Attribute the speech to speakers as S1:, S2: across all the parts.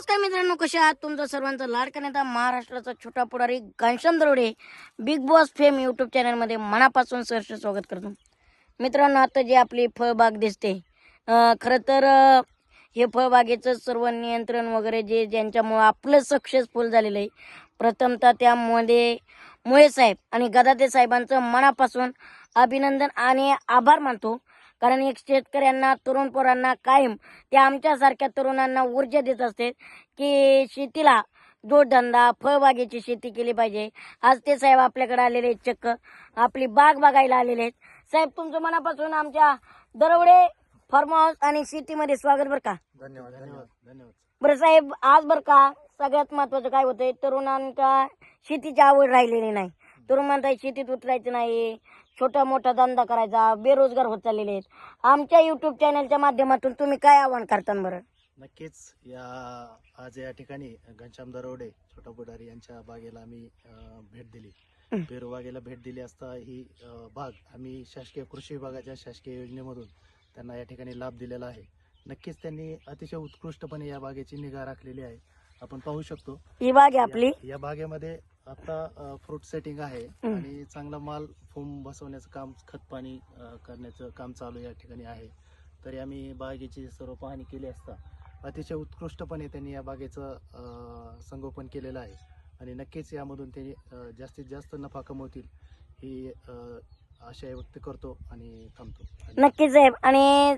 S1: नमस्कार मित्रांनो कसे आहात तुमचं सर्वांचं? लाडका नेता महाराष्ट्राचा छोटा पुढारी घनश्याम दरोडे बिग बॉस फेम यूट्यूब चॅनलमध्ये मनापासून सहर्ष स्वागत करतो. मित्रांनो आता जी आपली फळबाग दिसते खरं तर हे फळबागेचं सर्व नियंत्रण वगैरे जे ज्यांच्यामुळं आपलं सक्सेसफुल झालेलं आहे प्रथमतः त्यामध्ये मुळे साहेब आणि गदाते साहेबांचं मनापासून अभिनंदन आणि आभार मानतो. कारण एक शेतकऱ्यांना तरुण पोरांना कायम ते आमच्यासारख्या तरुणांना ऊर्जा देत असते की शेतीला जोडधंदा फळबागेची शेती केली पाहिजे. आज ते साहेब आपल्याकडे आलेले आहेत चक्क. आपली बाग बघायला आलेले आहेत. साहेब तुमचं मनापासून आमच्या दरवडे फार्म हाऊस आणि शेतीमध्ये स्वागत बरं का?
S2: धन्यवाद धन्यवाद धन्यवाद.
S1: बरं साहेब आज बरं का सगळ्यात महत्वाचं काय होतंय? तरुणांका शेतीची आवड राहिलेली नाही. तरुण शेतीत उतरायचं नाही. छोटा मोठा धंदा करायचा. बेरोजगार होत चाललेले आहेत. आमच्या युट्यूब चॅनलच्या माध्यमातून तुम्ही काय आव्हान करता बरं?
S2: नक्कीच. या आज या ठिकाणी घनश्याम दरवडे छोटा पुढारी यांच्या बागेला आम्ही भेट दिली. पेरू बागेला भेट दिली असता ही बाग आम्ही शासकीय कृषी विभागाच्या शासकीय योजनेमधून त्यांना या ठिकाणी लाभ दिलेला आहे. नक्कीच त्यांनी अतिशय उत्कृष्टपणे या बागेची निगा राखलेली आहे. आपण पाहू शकतो.
S1: ही बाग आहे आपली?
S2: या- या बागेमध्ये आता फ्रूट सेटिंग आहे. आणि चांगला माल फोम बसवण्याचं काम खत पाणी अ, करण्याचं काम चालू या ठिकाणी आहे. तरी आम्ही बागेची सर्व पाहणी केली असता अतिशय उत्कृष्टपणे त्यांनी या बागेचं संगोपन केलेलं आहे. आणि नक्कीच यामधून ते जास्तीत जास्त नफा कमवतील ही अ, आशा व्यक्त करतो आणि थांबतो.
S1: नक्की साहेब. आणि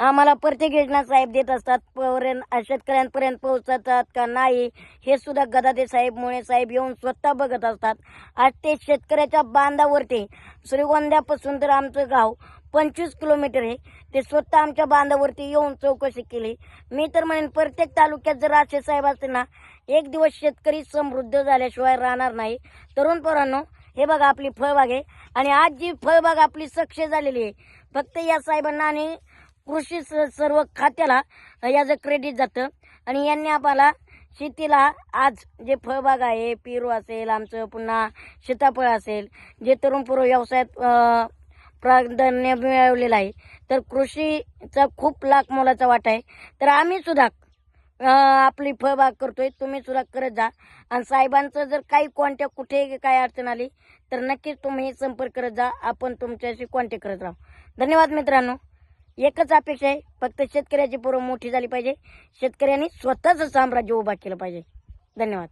S1: आम्हाला प्रत्येक योजना साहेब देत असतात. पर्यंत शेतकऱ्यांपर्यंत पोहोचतात का नाही हे सुद्धा गदादे साहेब मुळे साहेब येऊन स्वतः बघत असतात. आज ते शेतकऱ्याच्या बांधावरती श्रीगोंद्यापासून तर आमचं गाव पंचवीस किलोमीटर आहे. ते स्वतः आमच्या बांधावरती येऊन चौकशी केली. मी तर म्हणेन प्रत्येक तालुक्यात जर असे साहेब असतील ना एक दिवस शेतकरी समृद्ध झाल्याशिवाय राहणार नाही. तरुण पोरांनो हे बघा आपली फळबाग आहे. आणि आज जी फळबाग आपली सक्ष झालेली आहे फक्त या साहेबांना आणि कृषी स- सर्व खात्याला याचं क्रेडिट जातं. आणि यांनी आम्हाला शेतीला आज जे फळबाग आहे पेरू असेल आमचं पुन्हा सीताफळ असेल जे तरुण पूर्व व्यवसायात प्राधान्य मिळवलेलं आहे तर कृषीचा खूप लाख मोलाचा वाटा आहे. तर आम्ही सुद्धा आपली फळबाग करतोय तुम्ही सुद्धा करत जा. आणि साहेबांचं जर काही कॉन्टॅक्ट कुठे काय अडचण आली तर नक्कीच तुम्ही संपर्क करत जा. आपण तुमच्याशी कॉन्टॅक्ट करत राहू. धन्यवाद मित्रांनो. एकच अपेक्षा आहे. फक्त शेतकऱ्याची पोरं मोठी झाली पाहिजे. शेतकऱ्यांनी स्वतःच साम्राज्य उभा केलं पाहिजे. धन्यवाद.